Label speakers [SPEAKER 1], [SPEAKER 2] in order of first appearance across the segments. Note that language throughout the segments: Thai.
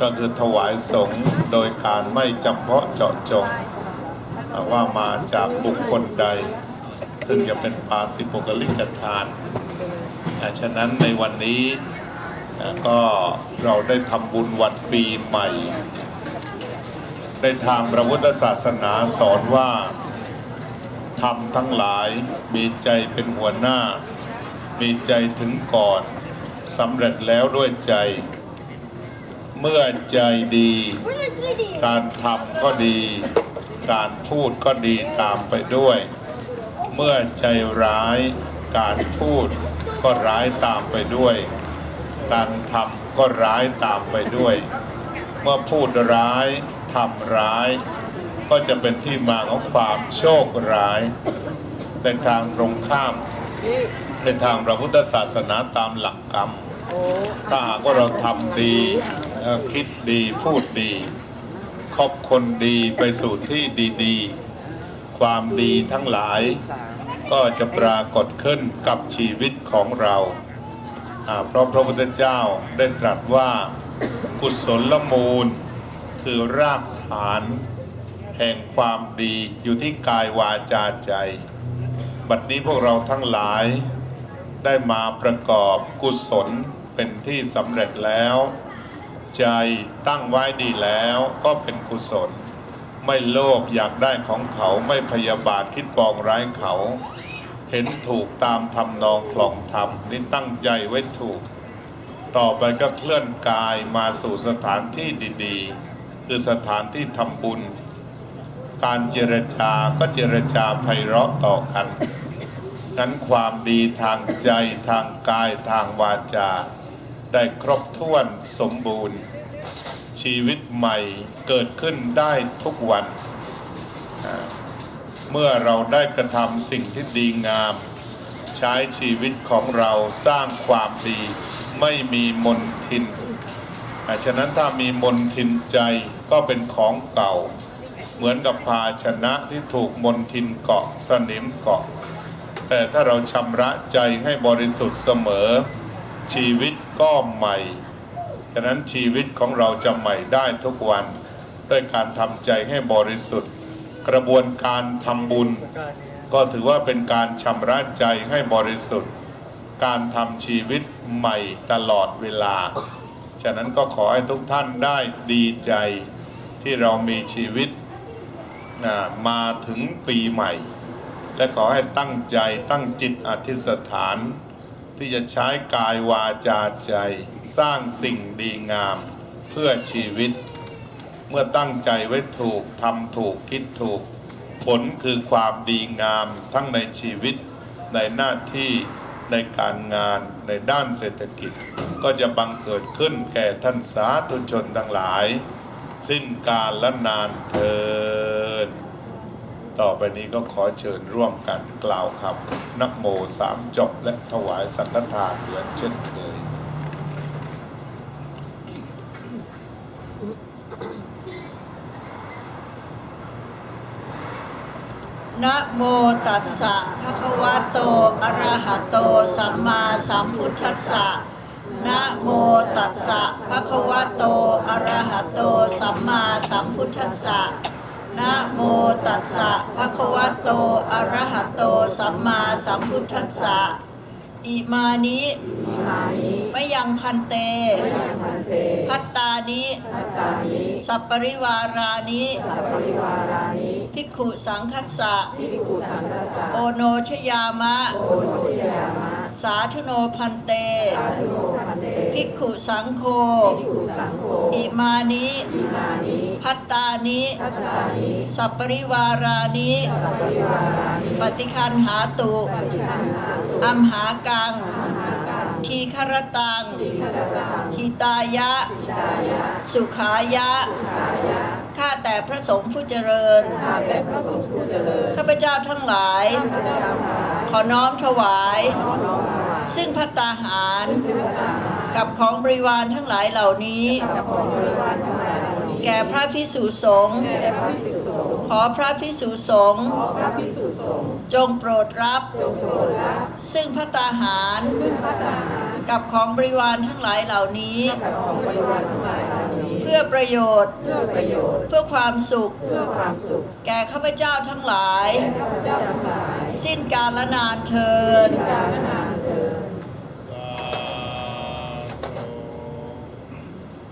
[SPEAKER 1] ก็คือถวายสงฆ์โดยการไม่จำเพาะเจาะจงว่ามาจากบุคคลใด ซึ่งจะเป็นปาติปกลิกทานฉะนั้นในวันนี้ก็เราได้ทำบุญวันปีใหม่ ในทางพระพุทธศาสนาสอนว่าทำทั้งหลายมีใจเป็นหัวหน้า มีใจถึงก่อนสำเร็จแล้วด้วยใจ เมื่อใจดี การทำก็ดี การพูดก็ดีตามไปด้วย เมื่อใจร้าย การพูดก็ร้ายตามไปด้วย การทำก็ร้ายตามไปด้วย เมื่อพูดร้ายทำร้าย ก็จะเป็นที่มาของความโชคร้ายในทางตรงข้ามในทางพระพุทธศาสนาตามหลักกรรม ถ้าหากว่าเราทำดีเอ่อ คิดดีพูดดี คบคนดีไปสู่ที่ดีๆ ความดีทั้งหลาย ก็จะปรากฏขึ้นกับชีวิตของเราเพราะพระพุทธเจ้าได้ตรัสว่ากุศลมูล คือรากฐาน แห่งความดีอยู่ที่กายวาจาใจ บัดนี้พวกเราทั้งหลายได้มาประกอบกุศลเป็นที่สำเร็จแล้ว ใจตั้งไว้ดีแล้วก็เป็นกุศล ไม่โลภอยากได้ของเขาไม่พยาบาทคิดปองร้ายเขา เห็นถูกตามทำนองคลองธรรมนี่ตั้งใจไว้ถูก ต่อไปก็เคลื่อนกายมาสู่สถานที่ดีๆ คือสถานที่ทำบุญ การเจรจาก็เจรจาไพเราะต่อกันนั้นความดีทางใจทางกายทางวาจา ได้ครบถ้วนสมบูรณ์ ชีวิตใหม่เกิดขึ้นได้ทุกวัน เมื่อเราได้กระทำสิ่งที่ดีงาม ใช้ชีวิตของเราสร้างความดีไม่มีมนทินอ่าฉะนั้นถ้ามีมนทินใจก็เป็นของเก่า เหมือนกับภาชนะที่ถูกมนทินเกาะสนิมเกาะ แต่ถ้าเราชำระใจให้บริสุทธิ์เสมอ ชีวิต ก็ใหม่ ฉะนั้นชีวิตของเราจะใหม่ได้ทุกวัน ด้วยการทำใจให้บริสุทธิ์ กระบวนการทำบุญ ก็ถือว่าเป็นการชำระใจให้บริสุทธิ์ การทำชีวิตใหม่ตลอดเวลา ฉะนั้นก็ขอให้ทุกท่านได้ดีใจที่เรามีชีวิตมาถึงปีใหม่ และขอให้ตั้งใจตั้งจิตอธิษฐาน ที่จะใช้กายวาจาใจ สร้างสิ่งดีงามเพื่อชีวิต เมื่อตั้งใจไว้ถูกทำถูกคิดถูก ผลคือความดีงามทั้งในชีวิต ในหน้าที่ในการงานในด้านเศรษฐกิจ ก็จะบังเกิดขึ้นแก่ท่านสาธุชนทั้งหลาย สิ้นกาลและนานเทิน ต่อไปนี้ก็ขอเชิญร่วมกันกล่าวคำนักโมสามจบและถวายสังฆทานเหมือนเช่นเคย
[SPEAKER 2] นะโมตัสสะภะคะวะโต อะระหะโต สัมมาสัมพุทธัสสะนะโมตัสสะภะคะวะโต อะระหะโต สัมมาสัมพุทธัสสะ นะโมตัสสะภะคะวะโต อะระหะโต สัมมาสัมพุทธัสสะอิมานิมะยังพันเต พัตตานิ สัปปริวารานิภิกขุสังคัสสะ โอโนชยามะ สาธุโนพันเต ภิกขุสังโฆอิมานิ พั ตตานิ สัปปริวารานิปฏิคันหาตุอัมหากัง ทีครตัง หิตายะ สุขายะ ข้าแต่พระสงฆ์ผู้เจริญ ข้าพเจ้าทั้งหลาย ขอน้อมถวาย ซึ่งพัตตาหาร กับของบริวารทั้งหลายเหล่านี้ แก่พระพิสุสงฆ์ขอพระพิสุสงฆ์จงโปรดรับ ซึ่งพัตตาหาร กับของบริวารทั้งหลายเหล่านี้ เพื่อประโยชน์
[SPEAKER 3] เพื่อประโยชน์
[SPEAKER 2] เพื่อความสุข
[SPEAKER 3] เพื่อความสุข
[SPEAKER 2] แก่ข้าพเจ้าทั้งหลาย
[SPEAKER 3] แก่ข้าพเจ้าทั้งหลาย
[SPEAKER 2] สิ้นกาลนานเทิน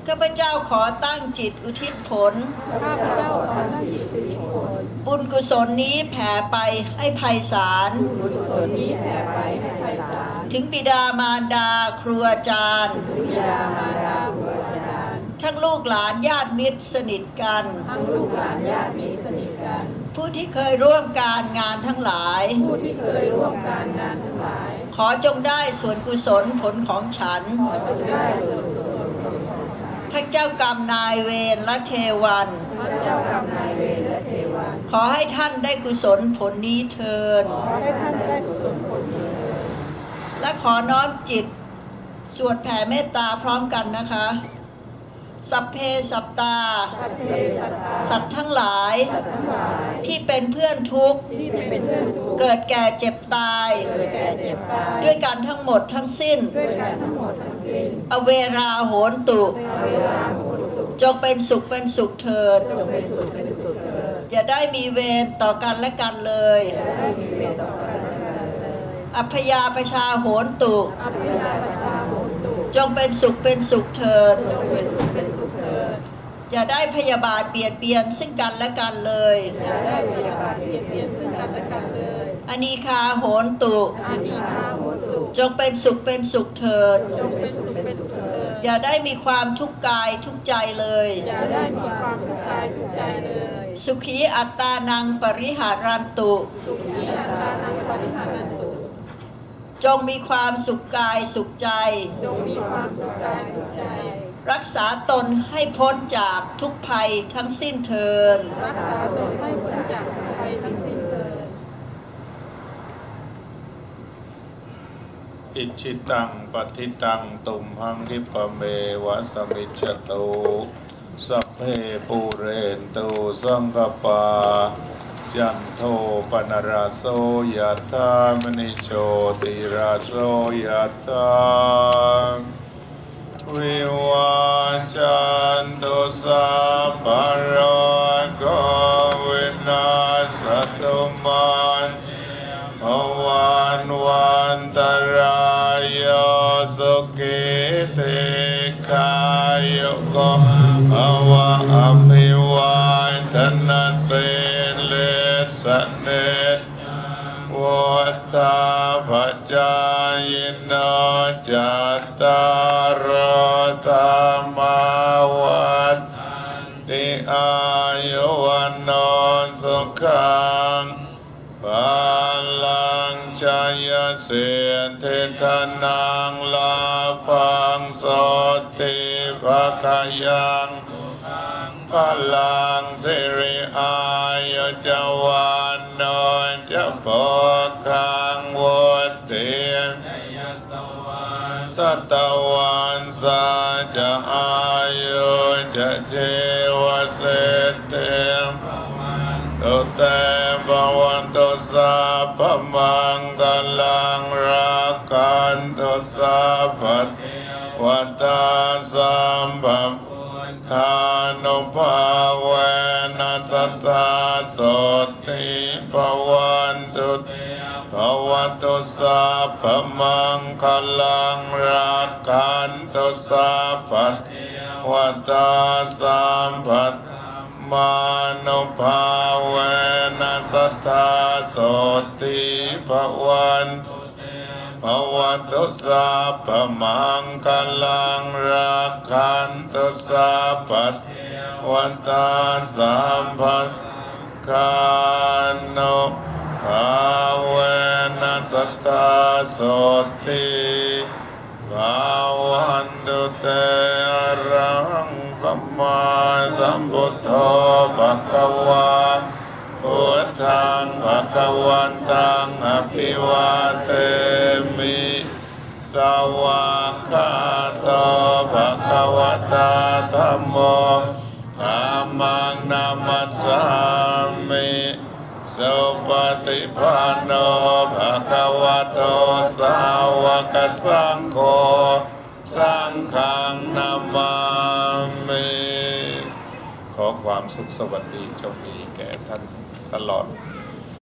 [SPEAKER 2] ข้าพเจ้าขอตั้งจิตอุทิศผล
[SPEAKER 3] ข้าพเจ้าขอตั้งจิตอุทิศผล
[SPEAKER 2] บุญกุศลนี้แผ่ไปให้ไพศาล
[SPEAKER 3] บุญกุศลนี้แผ่ไปให้ไพศาล
[SPEAKER 2] ถึงบิดามารดาครูอาจารย์
[SPEAKER 3] ถึงบิดามารดาครูอาจารย์
[SPEAKER 2] ทั้งลูกหลานญาติมิตรสนิทกัน
[SPEAKER 3] ทั้งลูกหลานญาติมิตรสนิทกัน
[SPEAKER 2] ผู้ที่เคยร่วมการงานทั้งหลาย
[SPEAKER 3] ผู้ที่เคยร่วมการงานทั้งหลาย
[SPEAKER 2] ขอจงได้ส่วนกุศลผลของฉัน
[SPEAKER 3] ขอจงได้ส่วนกุศลของฉัน
[SPEAKER 2] ทั้งเจ้ากรรมนายเวรและเทวัน
[SPEAKER 3] พระเจ้ากรรมนายเวรและเทวัน
[SPEAKER 2] ขอให้ท่านได้กุศลผลนี้เทิน
[SPEAKER 3] ขอให้ท่านได้กุศลผลนี้
[SPEAKER 2] และขอน้อมจิต สวดแผ่เมตตาพร้อมกันนะคะ สัพเพสัตตา
[SPEAKER 3] สัพเพสัตตา
[SPEAKER 2] สัตว์ทั้งหลาย
[SPEAKER 3] สัตว์ทั้งหลาย
[SPEAKER 2] ที่เป็นเพื่อนทุกข์
[SPEAKER 3] ที่เป็นเพื่อนทุกข์
[SPEAKER 2] เกิดแก่เจ็บตาย
[SPEAKER 3] เกิดแก่เจ็บตาย
[SPEAKER 2] ด้วยกันทั้งหมดทั้งสิ้น
[SPEAKER 3] ด้วยกันทั้งหมดทั้งสิ้น
[SPEAKER 2] อเวราโหนตุ
[SPEAKER 3] เวลาโหนตุ
[SPEAKER 2] จงเป็นสุขเป็นสุขเถิด
[SPEAKER 3] จงเป็นสุขเป็นสุขเถิด
[SPEAKER 2] อย่าได้มีเวรต่อกันและกันเลย
[SPEAKER 3] จะได้มีเวรต่อกันและกันเลย
[SPEAKER 2] อัพยาประชาโหนตุ
[SPEAKER 3] อัพยาประชาโหนตุ
[SPEAKER 2] จงเป็นสุขเป็นสุขเถิด
[SPEAKER 3] จงเป็นสุขเป็นสุขเถิด
[SPEAKER 2] อย่าได้พยาบาทเบียดเบียนซึ่งกันและกันเลย
[SPEAKER 3] อย่าได้พยาบาทเบียดเบียนซึ่งกันและกันเลย
[SPEAKER 2] อนีคาโหนตุ
[SPEAKER 3] อานิฆาโหนตุ
[SPEAKER 2] จงเป็นสุขเป็นสุขเถิด
[SPEAKER 3] จงเป็น
[SPEAKER 2] อย่าได้มีความทุกข์กายทุกข์ใจเลย
[SPEAKER 3] อย่าได้มีความทุกข์กายทุกข์ใจเลย
[SPEAKER 2] สุขีอัตตานังปริหารันตุ
[SPEAKER 3] สุขีอัตตานังปริหารันตุ
[SPEAKER 2] จงมีความสุขกายสุขใจ
[SPEAKER 3] จงมีความสุขกายสุขใจ
[SPEAKER 2] รักษาตนให้พ้นจากทุกภัยทั้งสิ้นเทิน
[SPEAKER 3] รักษาตนให้พ้นจากทุกภัยทั้งสิ้นเลย
[SPEAKER 1] อิชิตังปฏิตังตุมหังคิปเมวะสมิจตุสัพเพปูเรนตุสังกปาจันโทปนราโสยะธามณิโชติราโสยะธาวิวาจันตุสัพพะโรโคาปจายโนจัตตารธรรมวัฏติอายุวันนสุขังพลังชายเสียนเทธนังลาพังสติภะกายังพลังสิริอายุจวันโนจะปก ตวันสาจะอายุจะเจวเสเตมตุเตมภวันตุสัพพมังกลังรักขันตุสัพพวัตาสัมภมทานุภาเวนัสตาสติภวันตุ วันตุสัพพมังคลังรักขันตุสัพพะวัตาสัมภะมานุภาเวนัสตาสติภวันภวันตุสัพพมังคลังรักขันตุสัพพะวัตาสัมภัสกานุ ภาเวนัสตตาสติภาวันตุเตอรังสัมมาสัมพุทโธภะคะวะพุทธังภะคะวันตังอภิวาเทมิสวากขาโตภะคะวะตาธัมโมธัมมังนามัสสา สุปฏิปันโนภะคะวะโตสาวกสังโฆสังฆังนามามิขอความสุขสวัสดีจงมีแก่ท่านตลอด